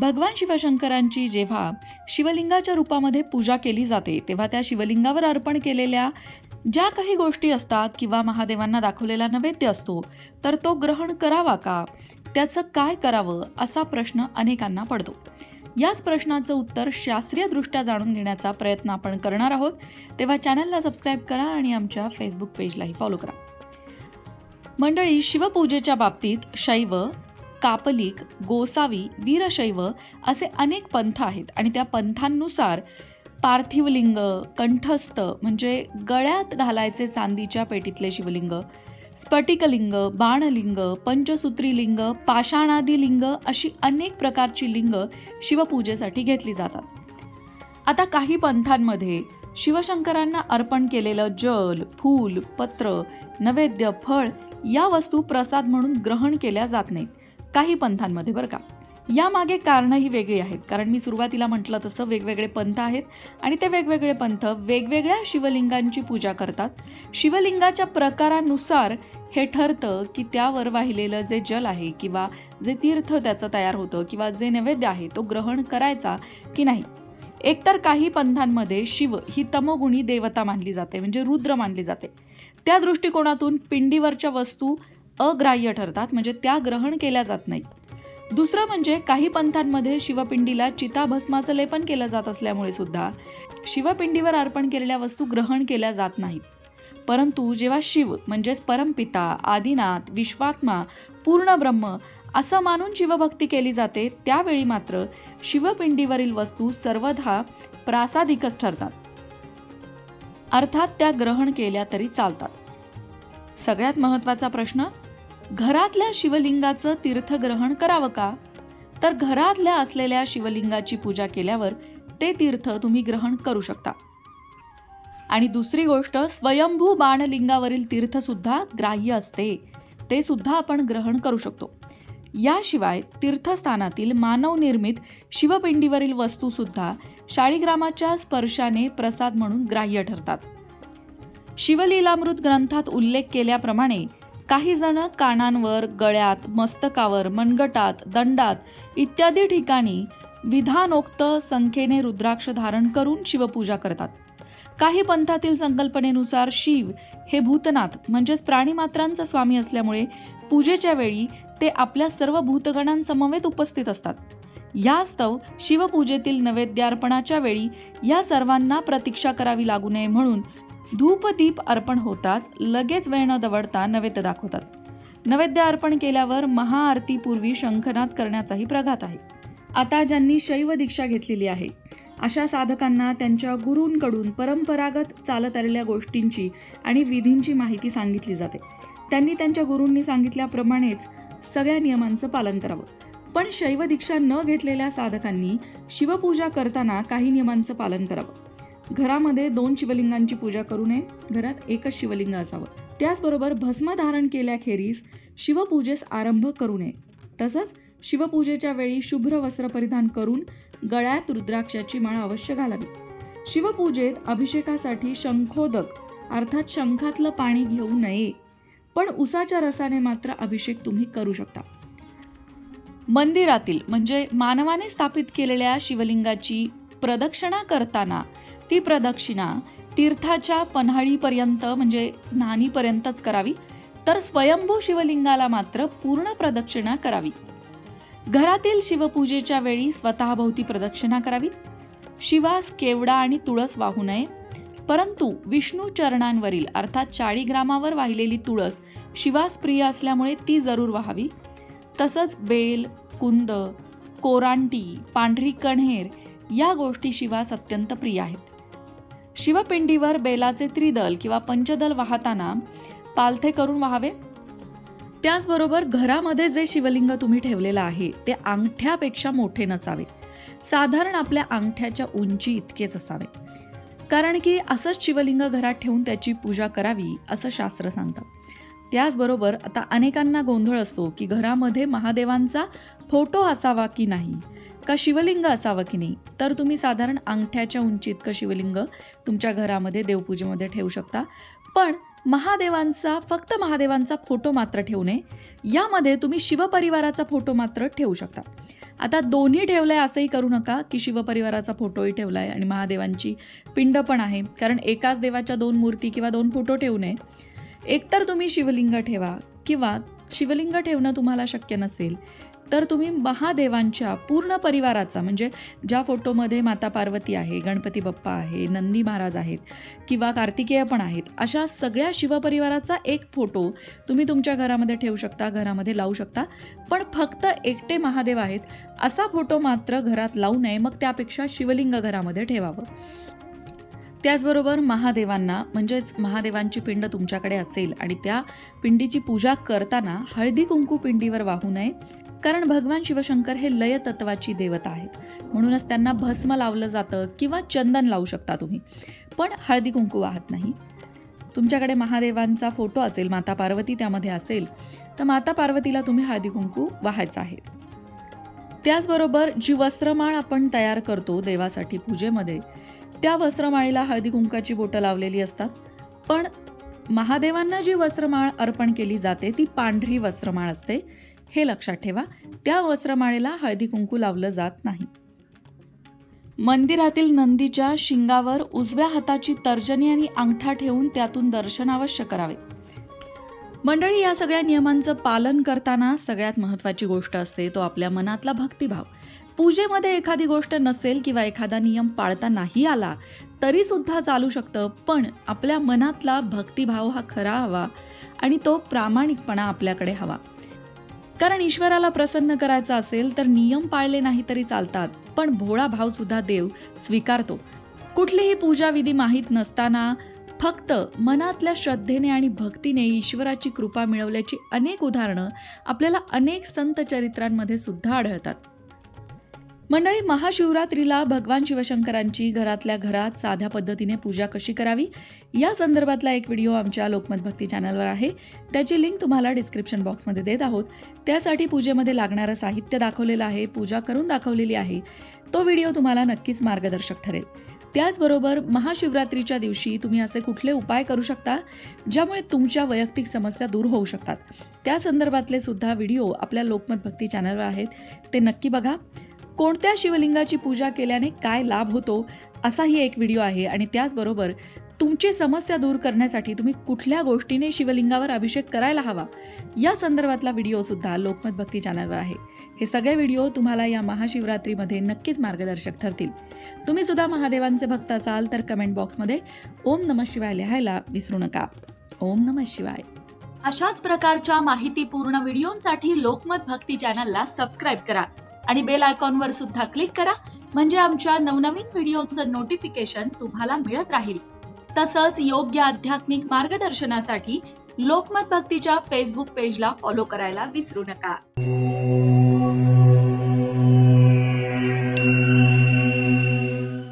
भगवान शिवशंकरांची जेव्हा शिवलिंगाच्या रूपामध्ये पूजा केली जाते तेव्हा त्या शिवलिंगावर अर्पण केलेल्या ज्या काही गोष्टी असतात किंवा महादेवांना दाखवलेला नैवेद्य असतो तर तो ग्रहण करावा का? त्याचं काय करावं? असा प्रश्न अनेकांना पडतो. याच प्रश्नाचं उत्तर शास्त्रीयदृष्ट्या जाणून घेण्याचा प्रयत्न आपण करणार आहोत. तेव्हा चॅनलला सबस्क्राईब करा आणि आमच्या फेसबुक पेजलाही फॉलो करा. मंडळी शिवपूजेच्या बाबतीत शैव कापलिक गोसावी वीरशैव असे अनेक पंथ आहेत. आणि त्या पंथांनुसार पार्थिवलिंग कंठस्थ म्हणजे गळ्यात घालायचे चांदीच्या पेटीतले शिवलिंग स्फटिकलिंग बाणलिंग पंचसूत्रीलिंग पाषाणादी लिंग अशी अनेक प्रकारची लिंग शिवपूजेसाठी घेतली जातात. आता काही पंथांमध्ये शिवशंकरांना अर्पण केलेलं जल फूल पत्र नैवेद्य फळ या वस्तू प्रसाद म्हणून ग्रहण केल्या जात नाहीत. काही पंथांमध्ये बरं का. यामागे कारणंही वेगळी आहेत. कारण मी सुरुवातीला म्हटलं तसं वेगवेगळे पंथ आहेत आणि ते वेगवेगळे पंथ वेगवेगळ्या शिवलिंगांची पूजा करतात. शिवलिंगाच्या प्रकारानुसार हे ठरतं की त्यावर वाहिलेलं जे जल आहे किंवा जे तीर्थ त्याचं तयार होतं किंवा जे नैवेद्य आहे तो ग्रहण करायचा की नाही. एकतर काही पंथांमध्ये शिव ही तमोगुणी देवता मानली जाते म्हणजे रुद्र मानली जाते. त्या दृष्टिकोनातून पिंडीवरच्या वस्तू अग्राह्य ठरतात म्हणजे त्या ग्रहण केल्या जात नाहीत. दुसरं म्हणजे काही पंथांमध्ये शिवपिंडीला चिताभस्माचं लेपन केलं जात असल्यामुळे सुद्धा शिवपिंडीवर अर्पण केलेल्या वस्तू ग्रहण केल्या जात नाहीत. परंतु जेव्हा शिव म्हणजेच परमपिता आदिनाथ विश्वात्मा पूर्ण ब्रह्म असं मानून शिवभक्ती केली जाते त्यावेळी मात्र शिवपिंडीवरील वस्तू सर्वधा प्रासादिकच ठरतात. अर्थात त्या ग्रहण केल्या तरी चालतात. सगळ्यात महत्त्वाचा प्रश्न घरातल्या शिवलिंगाचं तीर्थग्रहण करावं का? तर घरातल्या असलेल्या शिवलिंगाची पूजा केल्यावर ते तीर्थ तुम्ही ग्रहण करू शकता. आणि दुसरी गोष्ट स्वयंभू बाणलिंगावरील तीर्थसुद्धा ग्राह्य असते. ते सुद्धा आपण ग्रहण करू शकतो. याशिवाय तीर्थस्थानातील मानवनिर्मित शिवपिंडीवरील वस्तूसुद्धा शाळीग्रामाच्या स्पर्शाने प्रसाद म्हणून ग्राह्य ठरतात. शिवलीलामृत ग्रंथात उल्लेख केल्याप्रमाणे काही जण कानांवर गळ्यात मस्तकावर मनगटात दंडात इत्यादी ठिकाणी विधानोक्त संख्येने रुद्राक्ष धारण करून शिवपूजा करतात. काही पंथातील संकल्पनेनुसार शिव हे भूतनाथ म्हणजेच प्राणीमात्रांचा स्वामी असल्यामुळे पूजेच्या वेळी ते आपल्या सर्व भूतगणांसमवेत उपस्थित असतात. यास्तव शिवपूजेतील नैवेद्यार्पणाच्या वेळी या सर्वांना प्रतीक्षा करावी लागू नये म्हणून धूपदीप अर्पण होताच लगेच वेळ न दवडता नैवेद्य दाखवतात. नैवेद्य अर्पण केल्यावर महाआरतीपूर्वी शंखनाद करण्याचाही प्रघात आहे. आता ज्यांनी शैव दीक्षा घेतलेली आहे अशा साधकांना त्यांच्या गुरूंकडून परंपरागत चालत आलेल्या गोष्टींची आणि विधींची माहिती सांगितली जाते. त्यांनी त्यांच्या गुरूंनी सांगितल्याप्रमाणेच सगळ्या नियमांचं पालन करावं. पण शैव दीक्षा न घेतलेल्या साधकांनी शिवपूजा करताना काही नियमांचं पालन करावं. घरामध्ये दोन शिवलिंगांची पूजा करू नये. घरात एकच शिवलिंग असावं. त्याचबरोबर भस्म धारण केल्याखेरीज शिवपूजेस आरंभ करू नये. तसंच शिवपूजेच्या वेळी शुभ्र वस्त्र परिधान करून गळ्यात रुद्राक्षाची माळ अवश्य घालावी. शिवपूजेत अभिषेकासाठी शंखोदक अर्थात शंखातलं पाणी घेऊ नये. पण उसाच्या रसाने मात्र अभिषेक तुम्ही करू शकता. मंदिरातील म्हणजे मानवाने स्थापित केलेल्या शिवलिंगाची प्रदक्षिणा करताना ती प्रदक्षिणा तीर्थाच्या पन्हाळीपर्यंत म्हणजे नानीपर्यंतच करावी. तर स्वयंभू शिवलिंगाला मात्र पूर्ण प्रदक्षिणा करावी. घरातील शिवपूजेच्या वेळी स्वतःभोवती प्रदक्षिणा करावी. शिवास केवडा आणि तुळस वाहू नये. परंतु विष्णू चरणांवरील अर्थात चाळीग्रामावर वाहिलेली तुळस शिवास प्रिय असल्यामुळे ती जरूर व्हावी. तसंच बेल कुंद कोरांटी पांढरी कण्हेर या गोष्टी शिवास अत्यंत प्रिय आहेत. शिवपिंडीवर बेलाचे त्रिदल किंवा पंचदल वाहताना पालथे करून वाहावे. त्याचबरोबर घरामध्ये जे शिवलिंग तुम्ही ठेवलेलं आहे ते अंगठ्यापेक्षा मोठे नसावे. साधारण आपल्या अंगठ्याच्या उंची इतकेच असावे. कारण की असंच शिवलिंग घरात ठेवून त्याची पूजा करावी असं शास्त्र सांगतं. त्याचबरोबर आता अनेकांना गोंधळ असतो की घरामध्ये महादेवांचा फोटो असावा की नाही? का शिवलिंग असावं की नाही? तर तुम्ही साधारण अंगठ्याच्या उंची इतकं शिवलिंग तुमच्या घरामध्ये देवपूजेमध्ये ठेवू शकता. पण महादेवांचा फक्त महादेवांचा फोटो मात्र ठेवू नये. यामध्ये तुम्ही शिवपरिवाराचा फोटो मात्र ठेवू शकता. आता दोन्ही ठेवलंय असंही करू नका की शिवपरिवाराचा फोटोही ठेवलाय आणि महादेवांची पिंड पण आहे. कारण एकाच देवाच्या दोन मूर्ती किंवा दोन फोटो ठेवू नये. एकतर तुम्ही शिवलिंग ठेवा किंवा शिवलिंग ठेवणं तुम्हाला शक्य नसेल तर तुम्ही महादेवांच्या पूर्ण परिवाराचा म्हणजे ज्या फोटोमध्ये माता पार्वती आहे गणपती बाप्पा आहे नंदी महाराज आहेत किंवा कार्तिकेय पण आहेत अशा सगळ्या शिवपरिवाराचा एक फोटो तुम्ही तुमच्या घरामध्ये ठेवू शकता घरामध्ये लावू शकता. पण फक्त एकटे महादेव आहेत असा फोटो मात्र घरात लावू नये मग त्यापेक्षा शिवलिंग घरामध्ये ठेवावं. त्याचबरोबर महादेवांना म्हणजेच महादेवांची पिंड तुमच्याकडे असेल आणि त्या पिंडीची पूजा करताना हळदी कुंकू पिंडीवर वाहू नये कारण भगवान शिवशंकर हे लय तत्वाची देवता आहेत. म्हणूनच त्यांना भस्म लावलं जातं किंवा चंदन लावू शकता तुम्ही. पण हळदी कुंकू वाहत नाही. तुमच्याकडे महादेवांचा फोटो असेल माता पार्वती त्यामध्ये असेल तर माता पार्वतीला तुम्ही हळदी कुंकू वाहायचं आहे. त्याचबरोबर जी वस्त्रमाळ आपण तयार करतो देवासाठी पूजेमध्ये. त्या वस्त्रमाळीला हळदी कुंकाची बोटं लावलेली असतात. पण महादेवांना जी वस्त्रमाळ अर्पण केली जाते ती पांढरी वस्त्रमाळ असते. हे लक्षात ठेवा त्या वस्त्रमाळेला हळदी कुंकू लावलं जात नाही. मंदिरातील नंदीच्या शिंगावर उजव्या हाताची तर्जनी आणि अंगठा ठेवून त्यातून दर्शन अवश्य करावे. मंडळी या सगळ्या नियमांचं पालन करताना सगळ्यात महत्त्वाची गोष्ट असते तो आपल्या मनातला भक्तिभाव. पूजेमध्ये एखादी गोष्ट नसेल किंवा एखादा नियम पाळता नाही आला तरी सुद्धा चालू शकतं. पण आपल्या मनातला भक्तिभाव हा खरा हवा आणि तो प्रामाणिकपणा आपल्याकडे हवा. कारण ईश्वराला प्रसन्न करायचं असेल तर नियम पाळले नाही तरी चालतात पण भोळा भाव सुद्धा देव स्वीकारतो. कुठलीही पूजा विधी माहीत नसताना फक्त मनातल्या श्रद्धेने आणि भक्तीने ईश्वराची कृपा मिळवल्याची अनेक उदाहरणं आपल्याला अनेक संत चरित्रांमध्ये सुद्धा आढळतात. मंडळी महाशिवरात्रीला भगवान शिवशंकरांची घरातल्या घरात साध्या पद्धतीने पूजा कशी करावी? या संदर्भातला एक व्हिडिओ आमच्या लोकमत भक्ती चॅनलवर आहे. त्याची लिंक तुम्हाला डिस्क्रिप्शन बॉक्समध्ये देत आहोत. त्यासाठी पूजेमध्ये लागणारं साहित्य दाखवलेलं आहे पूजा करून दाखवलेली आहे. तो व्हिडिओ तुम्हाला नक्कीच मार्गदर्शक ठरेल. त्याचबरोबर महाशिवरात्रीच्या दिवशी तुम्ही असे कुठले उपाय करू शकता ज्यामुळे तुमच्या वैयक्तिक समस्या दूर होऊ शकतात. त्या संदर्भातले सुद्धा व्हिडिओ आपल्या लोकमत भक्ती चॅनलवर आहेत. ते नक्की बघा. कोणत्या शिवलिंगाची पूजा केल्याने काय लाभ होतो असाही एक व्हिडिओ आहे आणि त्याचबरोबर तुमची समस्या दूर करण्यासाठी तुम्ही कुठल्या गोष्टीने शिवलिंगावर अभिषेक करायला हवा या संदर्भातला व्हिडिओ सुद्धा लोकमत भक्ती चॅनलवर आहे. हे सगळे व्हिडिओ तुम्हाला या महाशिवरात्रीमध्ये नक्कीच मार्गदर्शक ठरतील. तुम्ही सुद्धा महादेवांचे भक्त असाल तर कमेंट बॉक्समध्ये ओम नम शिवाय लिहायला विसरू नका. ओम नम शिवाय. अशाच प्रकारच्या माहितीपूर्ण व्हिडिओंसाठी लोकमत भक्ती चॅनलला सबस्क्राईब करा आणि बेल आयकॉनवर सुद्धा क्लिक करा म्हणजे आमच्या नवनवीन व्हिडिओचं नोटिफिकेशन तुम्हाला मिळत राहील. तसंच योग्य आध्यात्मिक मार्गदर्शनासाठी लोकमत भक्तीच्या फेसबुक पेजला फॉलो करायला विसरू नका.